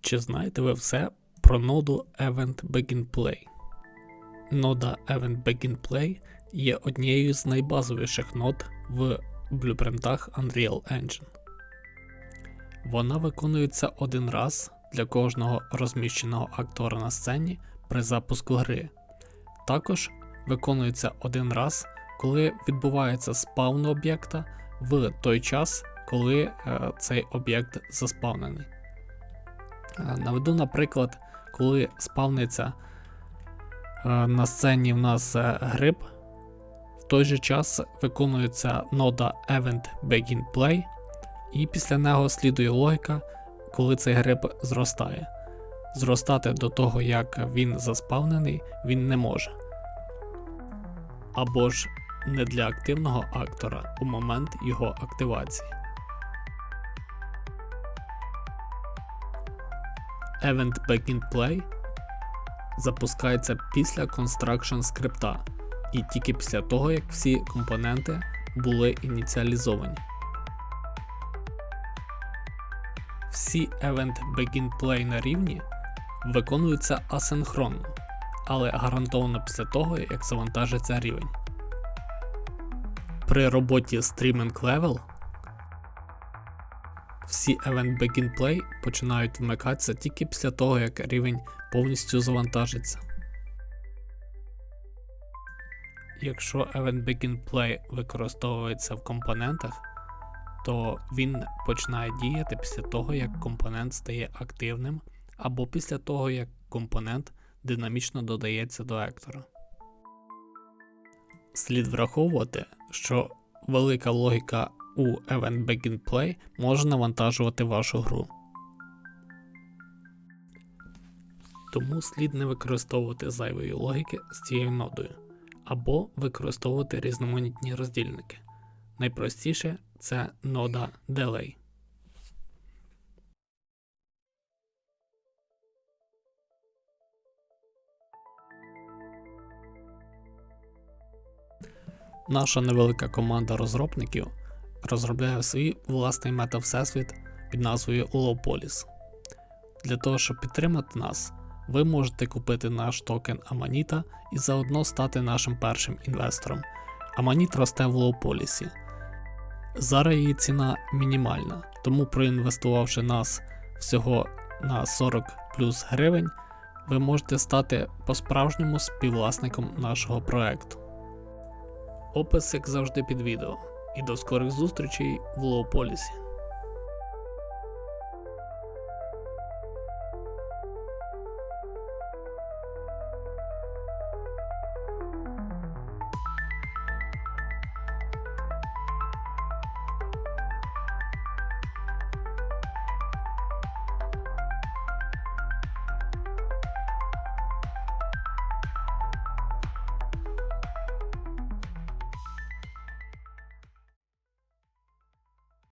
Чи знаєте ви все про ноду Event Begin Play? Нода Event Begin Play є однією з найбазовіших нод в блюпринтах Unreal Engine. Вона виконується один раз для кожного розміщеного актора на сцені при запуску гри. Також виконується один раз, коли відбувається спавн об'єкта в той час, коли е, цей об'єкт заспавнений. Е, Наведу, наприклад, коли спавниться е, на сцені в нас е, гриб, в той же час виконується нода Event Begin Play, і після нього слідує логіка, коли цей гриб зростає. Зростати до того, як він заспавнений, він не може. Або ж не для активного актора у момент його активації. Event Begin Play запускається після construction скрипта і тільки після того, як всі компоненти були ініціалізовані. Всі Event Begin Play на рівні виконуються асинхронно, але гарантовано після того, як завантажиться рівень. При роботі Streaming Level всі Event Begin Play починають вмикатися тільки після того, як рівень повністю завантажиться. Якщо Event Begin Play використовується в компонентах, то він починає діяти після того, як компонент стає активним, або після того, як компонент динамічно додається до ектора. Слід враховувати, що велика логіка у Event Begin Play може навантажувати вашу гру. Тому слід не використовувати зайвої логіки з цією нодою, або використовувати різноманітні роздільники. Найпростіше це нода Delay. Наша невелика команда розробників розробляє свій власний мета-всесвіт під назвою Lowpolis. Для того, щоб підтримати нас, ви можете купити наш токен Аманіта і заодно стати нашим першим інвестором. Аманіт росте в Лоуполісі. Зараз її ціна мінімальна, тому проінвестувавши нас всього на 40 плюс гривень, ви можете стати по-справжньому співвласником нашого проекту. Опис, як завжди, під відео. І до скорих зустрічей в Лоуполісі.